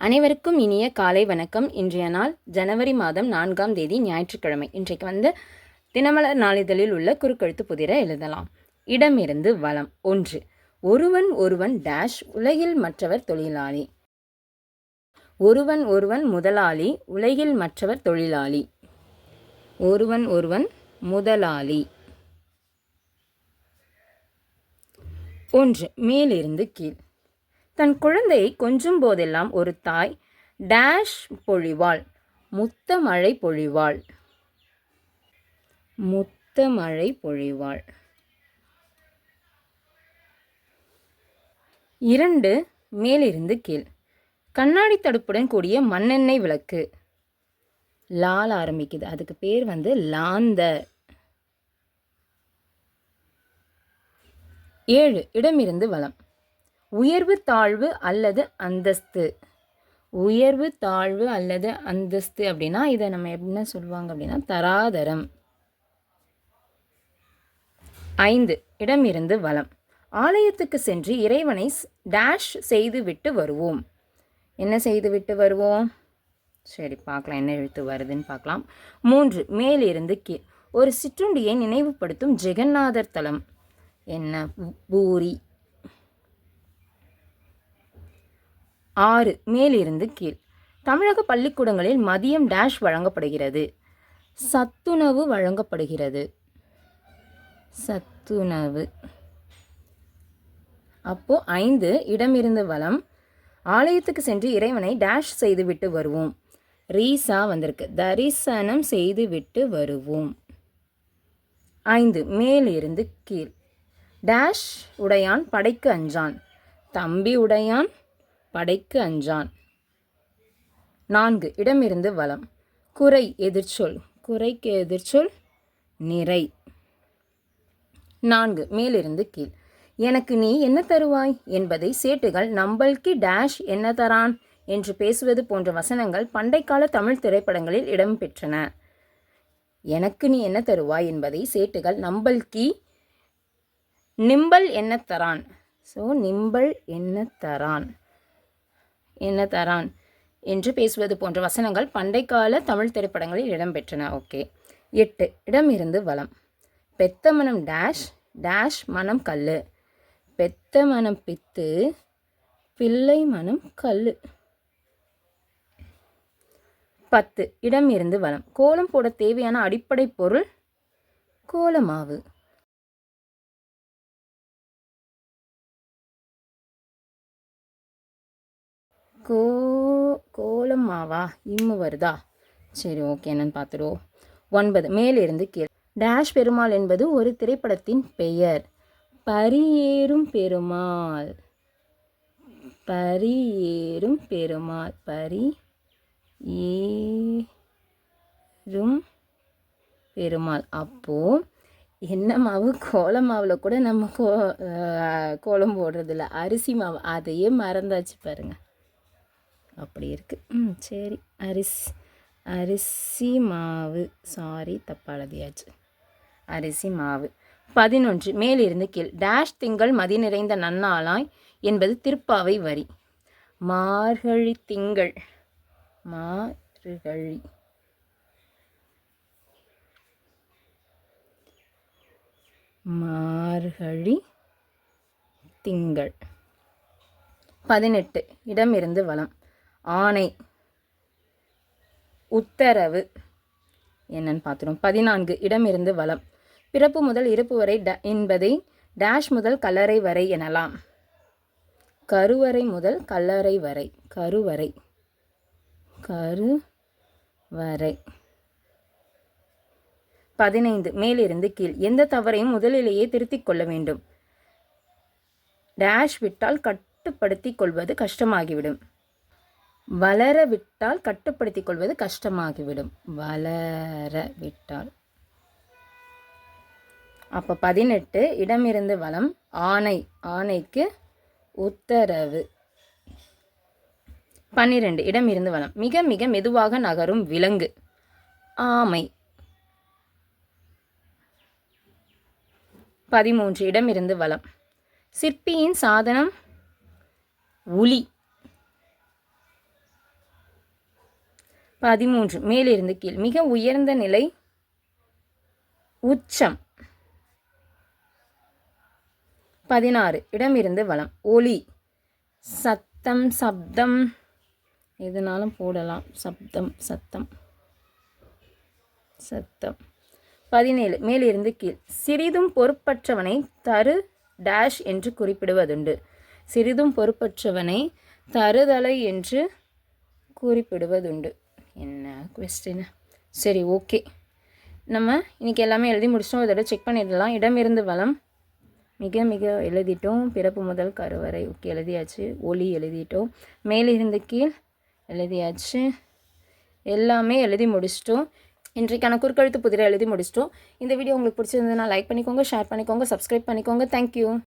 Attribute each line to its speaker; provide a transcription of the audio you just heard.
Speaker 1: அனைவருக்கும் இனிய காலை வணக்கம். இன்றைய நாள் ஜனவரி மாதம் நான்காம் தேதி ஞாயிற்றுக்கிழமை. இன்றைக்கு வந்து தினமலர் நாளிதழில் உள்ள குறுக்கெழுத்து புதிர எழுதலாம். இடமிருந்து வளம் ஒன்று. ஒருவன் ஒருவன் டேஷ் உலகில் மற்றவர் தொழிலாளி. ஒருவன் ஒருவன் முதலாளி உலகில் மற்றவர் தொழிலாளி. ஒருவன் ஒருவன் முதலாளி. ஒன்று. மேலிருந்து கீழ். தன் குழந்தையை கொஞ்சும் போதெல்லாம் ஒரு தாய் டேஷ் பொழிவாள். முத்த மழை பொழிவாள். முத்த மழை பொழிவாள். இரண்டு மேலிருந்து கீழ். கண்ணாடி தடுப்புடன் கூடிய மண்ணெண்ணெய் விளக்கு. லால் ஆரம்பிக்குது. அதுக்கு பேர் வந்து லாந்தர். ஏழு. இடமிருந்து வளம் உயர்வு தாழ்வு அல்லது அந்தஸ்து. உயர்வு தாழ்வு அல்லது அந்தஸ்து அப்படின்னா இதை நம்ம என்ன சொல்லுவாங்க அப்படின்னா தராதரம். ஐந்து இடமிருந்து வளம் ஆலயத்துக்கு சென்று இறைவனை ஸ்- டேஷ் செய்து விட்டு வருவோம். என்ன செய்து விட்டு வருவோம்? சரி பார்க்கலாம் என்ன எழுத்து வருதுன்னு பார்க்கலாம். மூன்று மேலிருந்து கீழ் ஒரு சிற்றுண்டியை நினைவுபடுத்தும் ஜெகநாதர் தலம். என்ன? பூரி ஆறு மேலிருந்து கீழ். தமிழக பள்ளிக்கூடங்களில் மதியம் டேஷ் வழங்கப்படுகிறது. சத்துணவு வழங்கப்படுகிறது. சத்துணவு. அப்போ ஐந்து இடமிருந்து வளம் ஆலயத்துக்கு சென்று இறைவனை டேஷ் செய்துவிட்டு வருவோம். ரீசா வந்திருக்கு. தரிசனம் செய்துவிட்டு வருவோம். ஐந்து மேலிருந்து கீழ். டேஷ் உடையான் படைக்கு அஞ்சான். தம்பி உடையான் படைக்கு அஞ்சான். நான்கு இடமிருந்து வளம் குறை எதிர்ச்சொல். குறைக்கு எதிர்ச்சொல் நிறை. நான்கு மேலிருந்து கீழ். எனக்கு நீ என்ன தருவாய்? என்பதை சேட்டுகள் நம்பல்கி டேஷ் என்ன தரான்? என்று பேசுவது போன்ற வசனங்கள் பண்டைக்கால தமிழ் திரைப்படங்களில் இடம்பெற்றன. எனக்கு நீ என்ன தருவாய்? என்பதை சேட்டுகள் நம்பல்கி நிம்பல் என்ன தரான்? ஸோ நிம்பல் என்ன தரான்? என்ன தரான்? என்று பேசுவது போன்ற வசனங்கள் பண்டைக்கால தமிழ் திரைப்படங்களில் இடம்பெற்றன. ஓகே. எட்டு. இடமிருந்து வளம் பெத்த மனம் டேஷ் டேஷ் மனம் கல் பெத்த மனம் பித்து பிள்ளை மனம் கல் பத்து. இடமிருந்து வளம் கோலம் போட தேவையான அடிப்படை பொருள் கோலமாவு. கோ கோலம் மாவா இம்மு வருதா? சரி ஓகே என்னன்னு பார்த்துருவோம் ஒன்பது மேலிருந்து கீழ். டேஷ் பெருமாள் என்பது ஒரு திரைப்படத்தின் பெயர். பரியேறும் பெருமாள். பரியேறும் பெருமாள். பரி ஏறும் பெருமாள். அப்போது என்ன மாவு? கோலம் மாவில் கூட நம்ம கோ கோலம் போடுறதில்ல. அரிசி மாவு. அதையே மறந்தாச்சு பாருங்கள் அப்படி இருக்குது ம் சரி. அரிசி அரிசி மாவு. சாரி தப்பா எழுதியாச்சு அரிசி மாவு. பதினொன்று மேலிருந்து கீழ். டேஷ் திங்கள் மதி நிறைந்த நன்னாளாய் என்பது திருப்பாவை வரி. மார்கழி திங்கள். மார்கழி. மார்கழி திங்கள். பதினெட்டு இடமிருந்து வளம் ஆணை. உத்தரவு. என்னன்னு பார்த்துரும் பதினான்கு இடமிருந்து வளம் பிறப்பு முதல் இறப்பு வரை ட- என்பதை டேஷ் முதல் கல்லறை வரை எனலாம். கருவறை முதல் கல்லறை வரை. கருவறை. கருவறை. பதினைந்து மேலிருந்து கீழ். எந்த தவறையும் முதலிலேயே திருத்திக் கொள்ள வேண்டும். டேஷ் விட்டால் கட்டுப்படுத்திக் கொள்வது கஷ்டமாகிவிடும். வளர விட்டால் கட்டுப்படுத்திக் கொள்வது கஷ்டமாகிவிடும். வளர விட்டால் அப்போ பதினெட்டு இடமிருந்து வளம் ஆணை ஆணைக்கு உத்தரவு. பன்னிரெண்டு இடமிருந்து வளம். மிக மிக மெதுவாக நகரும் விலங்கு. ஆமை. பதிமூன்று இடமிருந்து வளம். சிற்பியின் சாதனம் உளி. பதிமூன்று. மேலிருந்து கீழ். மிக உயர்ந்த நிலை உச்சம். பதினாறு. இடமிருந்து வளம் ஒலி சத்தம் சப்தம். எதுனாலும் போடலாம். சப்தம் சத்தம். சத்தம். பதினேழு. மேலிருந்து கீழ். சிறிதும் பொறுப்பற்றவனை தரு டேஷ் என்று குறிப்பிடுவதுண்டு. சிறிதும் பொறுப்பற்றவனை தருதலை என்று குறிப்பிடுவதுண்டு. என்ன கொஸ்டின் சரி ஓகே நம்ம இன்னைக்கு எல்லாமே எழுதி முடிச்சிட்டோம். இதோட செக் பண்ணிடலாம். இடமிருந்து வளம். மிக மிக எழுதிட்டோம். பிறப்பு முதல் கருவறை ஓகே எழுதியாச்சு. ஒளி எழுதிட்டோம். மேலிருந்து கீழ் எழுதியாச்சு. எல்லாமே எழுதி முடிச்சிட்டோம். இன்றைக்கான குறுக்கெழுத்து புதிரை எழுதி முடிச்சிட்டோம். இந்த வீடியோ உங்களுக்கு பிடிச்சிருந்ததுன்னா லைக் பண்ணிக்கோங்க ஷேர் பண்ணிக்கோங்க சப்ஸ்கிரைப் பண்ணிக்கோங்க. தேங்க்யூ